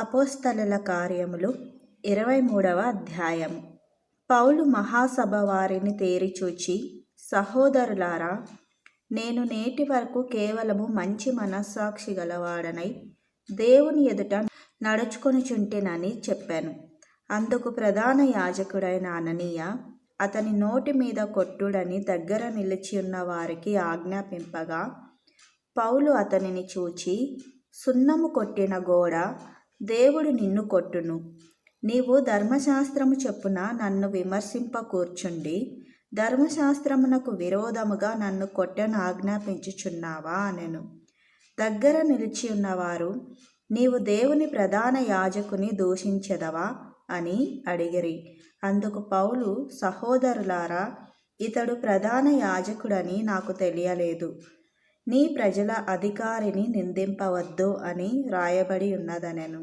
అపోస్తలుల కార్యములు ఇరవై మూడవ అధ్యాయం పౌలు మహాసభ వారిని తేరిచూచి సహోదరులారా నేను నేటి వరకు కేవలము మంచి మనస్సాక్షి గలవాడనై దేవుని ఎదుట నడుచుకొనిచుంటేనని చెప్పాను. అందుకు ప్రధాన యాజకుడైన అననీయ అతని నోటి మీద కొట్టుడని దగ్గర నిలిచి ఉన్న వారికి ఆజ్ఞాపింపగా పౌలు అతనిని చూచి సున్నము కొట్టిన గోడ దేవుడు నిన్ను కొట్టును. నీవు ధర్మశాస్త్రము చెప్పున నన్ను విమర్శింప కూర్చుండి ధర్మశాస్త్రమునకు విరోధముగా నన్ను కొట్టను ఆజ్ఞాపించుచున్నావా అనెను. దగ్గర నిలిచి ఉన్నవారు నీవు దేవుని ప్రధాన యాజకుని దూషించెదవా అని అడిగిరి. అందుకు పౌలు సహోదరులారా ఇతడు ప్రధాన యాజకుడని నాకు తెలియలేదు. నీ ప్రజల అధికారిని నిందింపవద్దు అని రాయబడి ఉన్నదనెను.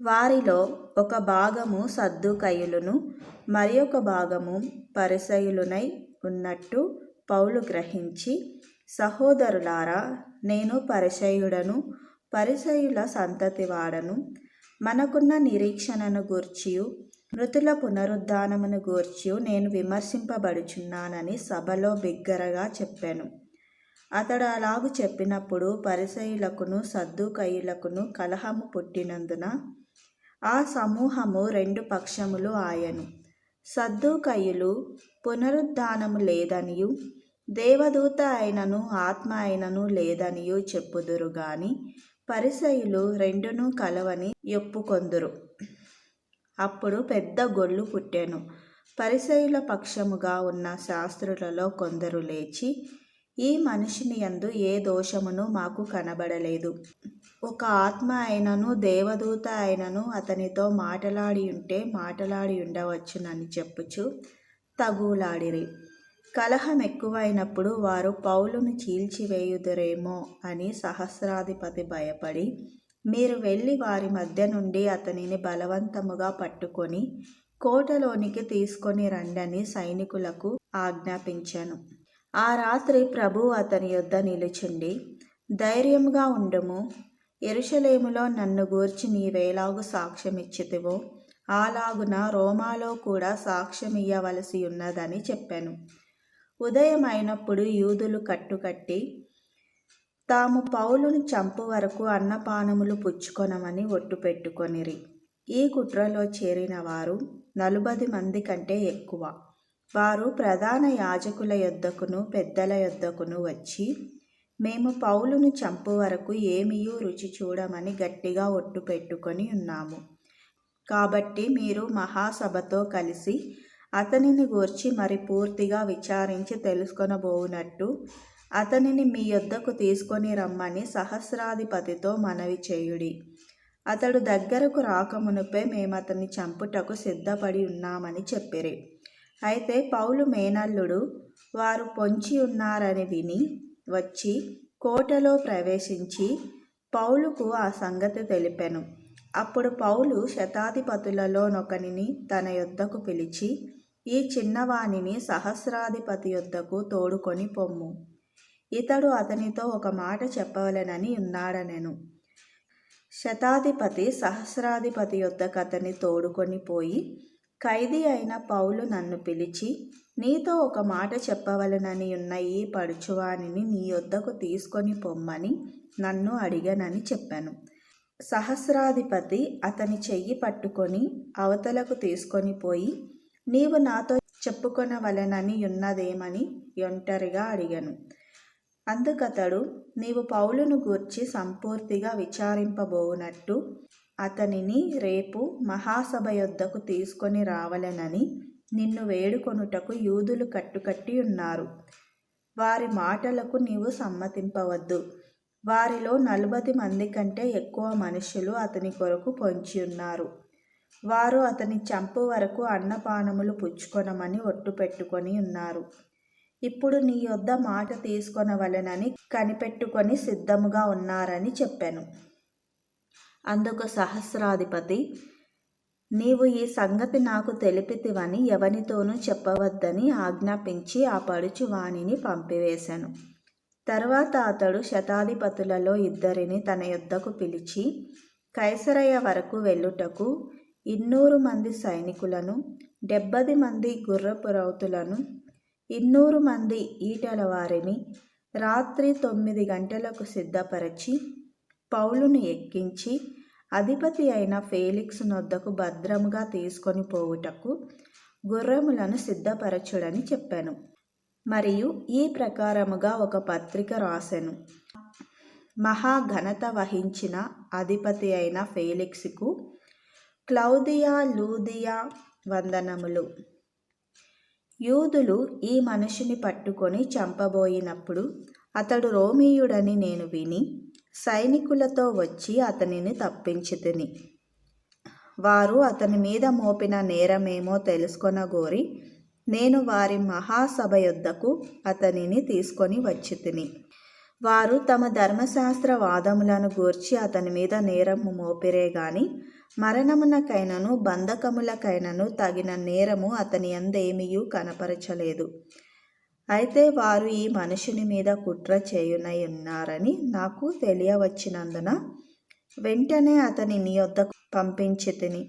వారిలో ఒక భాగము సర్దుకయులను మరి ఒక భాగము పరిసయులునై ఉన్నట్టు పౌలు గ్రహించి సహోదరులారా నేను పరిసయుడను పరిసయుల సంతతివాడను మనకున్న నిరీక్షణను గూర్చియు మృతుల పునరుద్ధానమును గూర్చియు నేను విమర్శింపబడుచున్నానని సభలో బిగ్గరగా చెప్పాను. అతడు అలాగు చెప్పినప్పుడు పరిసయులకును సద్దుకయ్యులకును కలహము పుట్టినందున ఆ సమూహము రెండు పక్షములు ఆయను. సద్దుకయ్యులు పునరుద్ధానము లేదనియు దేవదూత అయినను ఆత్మ అయినను లేదనియు చెప్పుదురు గాని పరిసయులు రెండును కలవని ఒప్పుకొందురు. అప్పుడు పెద్ద గొల్లు పుట్టెను. పరిసయుల పక్షముగా ఉన్న శాస్త్రులలో కొందరు లేచి ఈ మనిషిని యందు ఏ దోషమును మాకు కనబడలేదు. ఒక ఆత్మ అయినను దేవదూత అయినను అతనితో మాటలాడి ఉంటే మాటలాడి ఉండవచ్చునని చెప్పుచు తగులాడిరి. కలహం ఎక్కువైనప్పుడు వారు పౌలును చీల్చివేయుదురేమో అని సహస్రాధిపతి భయపడి మీరు వెళ్ళి వారి మధ్య నుండి అతనిని బలవంతముగా పట్టుకొని కోటలోనికి తీసుకొని రండని సైనికులకు ఆజ్ఞాపించాను. ఆ రాత్రి ప్రభు అతని యొద్ద నిలుచుండి ధైర్యంగా ఉండము. ఎరుషలేములో నన్ను గూర్చి నీవేలాగు సాక్ష్యమిచ్చితివో అలాగున రోమాలో కూడా సాక్ష్యమియ్యవలసి ఉన్నదని చెప్పాను. ఉదయం అయినప్పుడు యూదులు కట్టుకట్టి తాము పౌలుని చంపు వరకు అన్నపానములు పుచ్చుకొనమని ఒట్టు పెట్టుకొనిరి. ఈ కుట్రలో చేరిన వారు నలుబది మంది కంటే ఎక్కువ. వారు ప్రధాన యాజకుల యొద్దకును పెద్దల యొద్దకును వచ్చి మేము పౌలును చంపు వరకు ఏమీయూ రుచి చూడమని గట్టిగా ఒట్టు పెట్టుకొని ఉన్నాము. కాబట్టి మీరు మహాసభతో కలిసి అతనిని గూర్చి మరి పూర్తిగా విచారించి తెలుసుకొనబోవునట్టు అతనిని మీ యొద్దకు తీసుకొని రమ్మని సహస్రాధిపతితో మనవి చేయుడి. అతడు దగ్గరకు రాకమునుపే మేము అతన్ని చంపుటకు సిద్ధపడి ఉన్నామని చెప్పిరి. అయితే పౌలు మేనల్లుడు వారు పొంచి ఉన్నారని విని వచ్చి కోటలో ప్రవేశించి పౌలుకు ఆ సంగతి తెలిపాను. అప్పుడు పౌలు శతాధిపతులలోనొకనిని తన యొద్దకు పిలిచి ఈ చిన్నవాణిని సహస్రాధిపతి యొద్దకు తోడుకొని పొమ్ము. ఇతడు అతనితో ఒక మాట చెప్పవలెనని ఉన్నాడనెను. శతాధిపతి సహస్రాధిపతి యొద్దకు అతని తోడుకొని పోయి ఖైదీ అయిన పౌలు నన్ను పిలిచి నీతో ఒక మాట చెప్పవలనని ఉన్న ఈ పడుచువానిని నీ యొద్దకు తీసుకొని పొమ్మని నన్ను అడిగానని చెప్పాను. సహస్రాధిపతి అతని చెయ్యి పట్టుకొని అవతలకు తీసుకొని పోయి నీవు నాతో చెప్పుకొనవలనని ఉన్నదేమని ఒంటరిగా అడిగాను. అందుకతడు నీవు పౌలును గూర్చి సంపూర్తిగా విచారింపబోవునట్టు అతనిని రేపు మహాసభ యొద్దకు తీసుకొని రావలెనని నిన్ను వేడుకొనుటకు యూదులు కట్టుకట్టి ఉన్నారు. వారి మాటలకు నీవు సమ్మతింపవద్దు. వారిలో నలభై మంది కంటే ఎక్కువ మనుషులు అతని కొరకు పొంచి ఉన్నారు. వారు అతని చంపు వరకు అన్నపానములు పుచ్చుకొనమని ఒట్టు పెట్టుకొని ఉన్నారు. ఇప్పుడు నీ యొద్ద మాట తీసుకొనవలెనని కనిపెట్టుకొని సిద్ధముగా ఉన్నారని చెప్పాను. అందుకు సహస్రాధిపతి నీవు ఈ సంగతి నాకు తెలిపితివని ఎవనితోనూ చెప్పవద్దని ఆజ్ఞాపించి ఆ పడుచు వాణిని పంపివేశాను. తర్వాత అతడు శతాధిపతులలో ఇద్దరిని తన యొద్దకు పిలిచి కైసరయ్య వరకు వెళ్ళుటకు ఇన్నూరు మంది సైనికులను డెబ్బది మంది గుర్రపు రౌతులను ఇన్నూరు మంది ఈటల వారిని రాత్రి తొమ్మిది గంటలకు సిద్ధపరచి పౌలును ఎక్కించి అధిపతి అయిన ఫేలిక్స్ నొద్దకు భద్రముగా తీసుకొని పోవుటకు గుర్రములను సిద్ధపరచుడని చెప్పాను. మరియు ఈ ప్రకారముగా ఒక పత్రిక రాశాను మహాఘనత వహించిన అధిపతి అయిన ఫేలిక్స్కు క్లౌదియా లూదియా వందనములు. యూదులు ఈ మనిషిని పట్టుకొని చంపబోయినప్పుడు అతడు రోమీయుడని నేను విని సైనికులతో వచ్చి అతనిని తప్పించితిని. వారు అతని మీద మోపిన నేరమేమో తెలుసుకొనగోరి నేను వారి మహాసభ యొద్దకు అతనిని తీసుకొని వచ్చి తిని వారు తమ ధర్మశాస్త్ర వాదములను గూర్చి అతని మీద నేరము మోపిరే గాని మరణమునకైనను బంధకములకైనను తగిన నేరము అతని అందేమీయూ కనపరచలేదు. అయితే వారు ఈ మనుషుని మీద కుట్ర చేయునై ఉన్నారని నాకు తెలియవచ్చినందున వెంటనే అతని నీ వద్దకు పంపించి తిని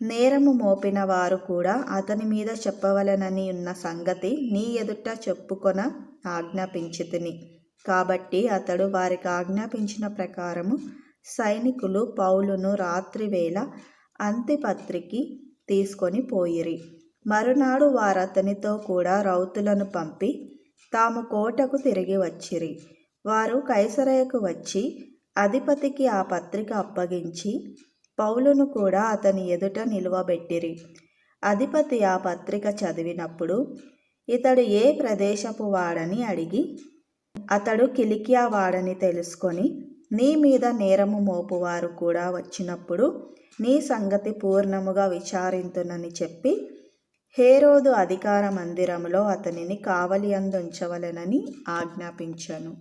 నేరము మోపిన వారు కూడా అతని మీద చెప్పవలనని ఉన్న సంగతి నీ ఎదుట చెప్పుకొన ఆజ్ఞాపించి తిని కాబట్టి అతడు వారికి ఆజ్ఞాపించిన ప్రకారము సైనికులు పౌలును రాత్రివేళ అంతిపత్రికి తీసుకొని పోయిరి. మరునాడు వారు అతనితో కూడా రౌతులను పంపి తాము కోటకు తిరిగి వచ్చిరి. వారు కైసరయకు వచ్చి అధిపతికి ఆ పత్రిక అప్పగించి పౌలును కూడా అతని ఎదుట నిలువబెట్టిరి. అధిపతి ఆ పత్రిక చదివినప్పుడు ఇతడు ఏ ప్రదేశపు వాడని అడిగి అతడు కిలికియా వాడని తెలుసుకొని నీ మీద నేరము మోపువారు కూడా వచ్చినప్పుడు నీ సంగతి పూర్ణముగా విచారింతునని చెప్పి హేరోదు అధికార మందిరములో అతనిని కావలి అందుంచవలెనని ఆజ్ఞాపించాను.